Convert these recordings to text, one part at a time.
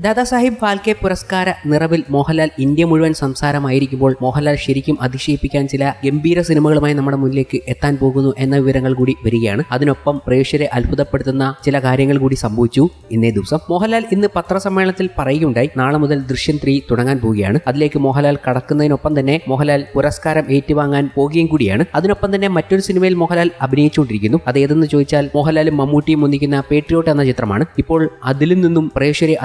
ദാദാസാഹിബ് ഫാൽക്കെ പുരസ്കാര നിറവിൽ മോഹൻലാൽ ഇന്ത്യ മുഴുവൻ സംസാരമായിരിക്കുമ്പോൾ മോഹൻലാൽ ശരിക്കും അതിശയിപ്പിക്കാൻ ചില ഗംഭീര സിനിമകളുമായി നമ്മുടെ മുന്നിലേക്ക് എത്താൻ പോകുന്നു എന്ന വിവരങ്ങൾ കൂടി വരികയാണ്. അതിനൊപ്പം പ്രേക്ഷരെ അത്ഭുതപ്പെടുത്തുന്ന ചില കാര്യങ്ങൾ കൂടി സംഭവിച്ചു ഇന്നേ ദിവസം. മോഹൻലാൽ ഇന്ന് പത്രസമ്മേളനത്തിൽ പറയുകയുണ്ടായി നാളെ മുതൽ ദൃശ്യം ത്രീ തുടങ്ങാൻ പോവുകയാണ്. അതിലേക്ക് മോഹൻലാൽ കടക്കുന്നതിനൊപ്പം തന്നെ മോഹൻലാൽ പുരസ്കാരം ഏറ്റുവാങ്ങാൻ പോകുകയും കൂടിയാണ്. അതിനൊപ്പം തന്നെ മറ്റൊരു സിനിമയിൽ മോഹൻലാൽ അഭിനയിച്ചുകൊണ്ടിരിക്കുന്നു. അതേതെന്ന് ചോദിച്ചാൽ മോഹൻലാലും മമ്മൂട്ടിയും ഒന്നിക്കുന്ന പേട്രിയോട്ട് എന്ന ചിത്രമാണ്. ഇപ്പോൾ അതിൽ നിന്നും പ്രേക്ഷകരെ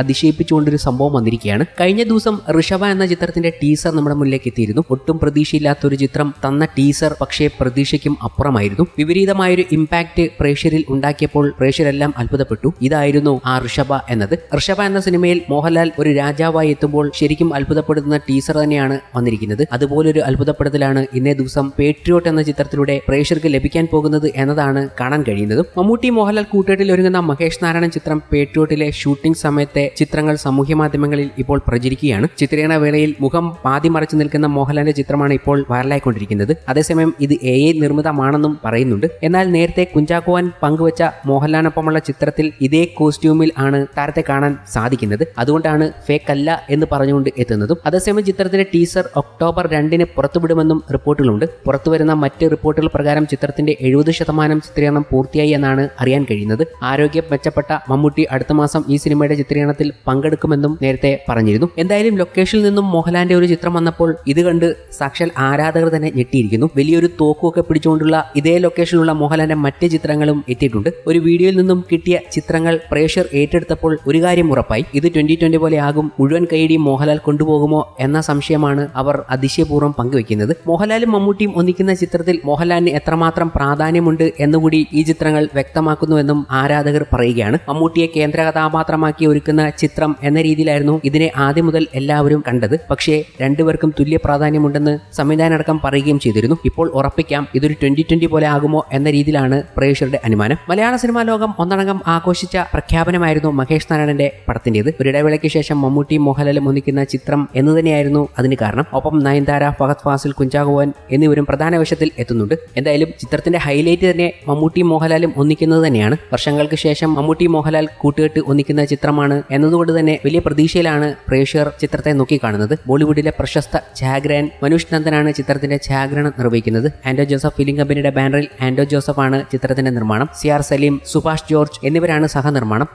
അതിശയിപ്പിച്ചുകൊണ്ടൊരു സംഭവം വന്നിരിക്കുകയാണ്. കഴിഞ്ഞ ദിവസം ഋഷഭ എന്ന ചിത്രത്തിന്റെ ടീസർ നമ്മുടെ മുന്നിലേക്ക് എത്തിയിരുന്നു. ഒട്ടും പ്രതീക്ഷയില്ലാത്ത ഒരു ചിത്രം തന്ന ടീസർ പക്ഷേ പ്രതീക്ഷയ്ക്കും അപ്പുറമായിരുന്നു. വിപരീതമായൊരു ഇമ്പാക്ട് പ്രേക്ഷകരിൽ ഉണ്ടാക്കിയപ്പോൾ പ്രേക്ഷരെല്ലാം അത്ഭുതപ്പെട്ടു. ഇതായിരുന്നു ആ ഋഷഭ എന്നത്. ഋഷഭ എന്ന സിനിമയിൽ മോഹൻലാൽ ഒരു രാജാവായി എത്തുമ്പോൾ ശരിക്കും അത്ഭുതപ്പെടുത്തുന്ന ടീസർ തന്നെയാണ് വന്നിരിക്കുന്നത്. അതുപോലൊരു അത്ഭുതപ്പെടുത്തലാണ് ഇന്നേ ദിവസം പേട്രിയോട്ട് എന്ന ചിത്രത്തിലൂടെ പ്രേക്ഷകർക്ക് ലഭിക്കാൻ പോകുന്നത് എന്നതാണ് കാണാൻ കഴിയുന്നത്. മമ്മൂട്ടി മോഹൻലാൽ കൂട്ടുകെട്ടിൽ ഒരുങ്ങുന്ന മഹേഷ് നാരായണൻ ചിത്രം പേട്രിയോട്ടിലെ ഷൂട്ടിംഗ് സമയത്തെ ചിത്രങ്ങൾ സാമൂഹ്യ മാധ്യമങ്ങളിൽ ഇപ്പോൾ പ്രചരിക്കുകയാണ്. ചിത്രീകരണ വേളയിൽ മുഖം പാതി മറച്ചു നിൽക്കുന്ന മോഹൻലാലിന്റെ ചിത്രമാണ് ഇപ്പോൾ വൈറലായിക്കൊണ്ടിരിക്കുന്നത്. അതേസമയം ഇത് എ ഐ നിർമ്മിതമാണെന്നും പറയുന്നുണ്ട്. എന്നാൽ നേരത്തെ കുഞ്ചാക്കോവാൻ പങ്കുവച്ച മോഹൻലാലിനൊപ്പമുള്ള ചിത്രത്തിൽ ഇതേ കോസ്റ്റ്യൂമിൽ ആണ് താരത്തെ കാണാൻ സാധിക്കുന്നത്. അതുകൊണ്ടാണ് ഫേക്ക് അല്ല എന്ന് പറഞ്ഞുകൊണ്ട് എത്തുന്നതും. അതേസമയം ചിത്രത്തിന്റെ ടീസർ ഒക്ടോബർ രണ്ടിന് പുറത്തുവിടുമെന്നും റിപ്പോർട്ടുകളുണ്ട്. പുറത്തുവരുന്ന മറ്റ് റിപ്പോർട്ടുകൾ പ്രകാരം ചിത്രത്തിന്റെ എഴുപത് ശതമാനം ചിത്രീകരണം പൂർത്തിയായി എന്നാണ് അറിയാൻ കഴിയുന്നത്. ആരോഗ്യം മെച്ചപ്പെട്ട മമ്മൂട്ടി അടുത്ത മാസം ഈ സിനിമയുടെ ചിത്രീകരണത്തിൽ പങ്കെടുക്കുമെന്നും നേരത്തെ പറഞ്ഞിരുന്നു. എന്തായാലും ലൊക്കേഷനിൽ നിന്നും മോഹൻലാലിന്റെ ഒരു ചിത്രം വന്നപ്പോൾ ഇത് കണ്ട് സാക്ഷാൽ ആരാധകർ തന്നെ ഞെട്ടിയിരിക്കുന്നു. വലിയൊരു തോക്കുമൊക്കെ പിടിച്ചുകൊണ്ടുള്ള ഇതേ ലൊക്കേഷനിലുള്ള മോഹൻലാലിന്റെ മറ്റ് ചിത്രങ്ങളും എത്തിയിട്ടുണ്ട്. ഒരു വീഡിയോയിൽ നിന്നും കിട്ടിയ ചിത്രങ്ങൾ പ്രേക്ഷർ ഏറ്റെടുത്തപ്പോൾ ഒരു കാര്യം ഉറപ്പായി. ഇത് ട്വന്റി ട്വന്റി പോലെ ആകും മുഴുവൻ കൈയടിയും മോഹൻലാൽ കൊണ്ടുപോകുമോ എന്ന സംശയമാണ് അവർ അതിശയപൂർവം പങ്കുവെക്കുന്നത് മോഹൻലാലും മമ്മൂട്ടിയും ഒന്നിക്കുന്ന ചിത്രത്തിൽ മോഹൻലാലിന് എത്രമാത്രം പ്രാധാന്യമുണ്ട് എന്നുകൂടി ഈ ചിത്രങ്ങൾ വ്യക്തമാക്കുന്നുവെന്നും ആരാധകർ പറയുകയാണ്. മമ്മൂട്ടിയെ കേന്ദ്ര കഥാപാത്രമാക്കി ഒരുക്കുന്ന ചിത്രം എന്ന രീതിയിലായിരുന്നു ഇതിനെ ആദ്യം മുതൽ എല്ലാവരും കണ്ടത്. പക്ഷേ രണ്ടുപേർക്കും തുല്യ പ്രാധാന്യമുണ്ടെന്ന് സംവിധാനമടക്കം പറയുകയും ചെയ്തിരുന്നു. ഇപ്പോൾ ഉറപ്പിക്കാം ഇതൊരു ട്വന്റി ട്വന്റി പോലെ ആകുമോ എന്ന രീതിയിലാണ് പ്രേക്ഷകരുടെ അനുമാനം. മലയാള സിനിമാ ലോകം ഒന്നടങ്കം ആഘോഷിച്ച പ്രഖ്യാപനമായിരുന്നു മഹേഷ് നാരായണന്റെ പടത്തിന്റേത് ഒരു ഇടവേളയ്ക്ക് ശേഷം മമ്മൂട്ടി മോഹൻലാലും ഒന്നിക്കുന്ന ചിത്രം എന്ന് തന്നെയായിരുന്നു അതിന് കാരണം. ഒപ്പം നയൻതാര ഫഹദ് ഫാസിൽ കുഞ്ചാകോവൻ എന്നിവരും പ്രധാന വേഷത്തിൽ എത്തുന്നുണ്ട്. എന്തായാലും ചിത്രത്തിന്റെ ഹൈലൈറ്റ് തന്നെ മമ്മൂട്ടി മോഹൻലാലും ഒന്നിക്കുന്നത് തന്നെയാണ്. വർഷങ്ങൾക്ക് ശേഷം മമ്മൂട്ടി മോഹൻലാൽ കൂട്ടുകെട്ട് ഒന്നിക്കുന്ന ചിത്രമാണ് എന്നതുകൊണ്ട് തന്നെ വലിയ പ്രതീക്ഷയിലാണ് പ്രേക്ഷകർ ചിത്രത്തെ നോക്കിക്കാണുന്നത്. ബോളിവുഡിലെ പ്രശസ്ത ഛാഗ്രൻ മനുഷ് നന്ദനാണ് ചിത്രത്തിന്റെ ഛാഗ്രഹണം നിർവഹിക്കുന്നത്. ആൻഡോ ജോസഫ് ഫിലിം കമ്പനിയുടെ ബാനറിൽ ആൻഡോ ജോസഫ് ആണ് ചിത്രത്തിന്റെ നിർമ്മാണം. C R Saleem Subhash George എന്നിവരാണ് സഹനിർമ്മാണം.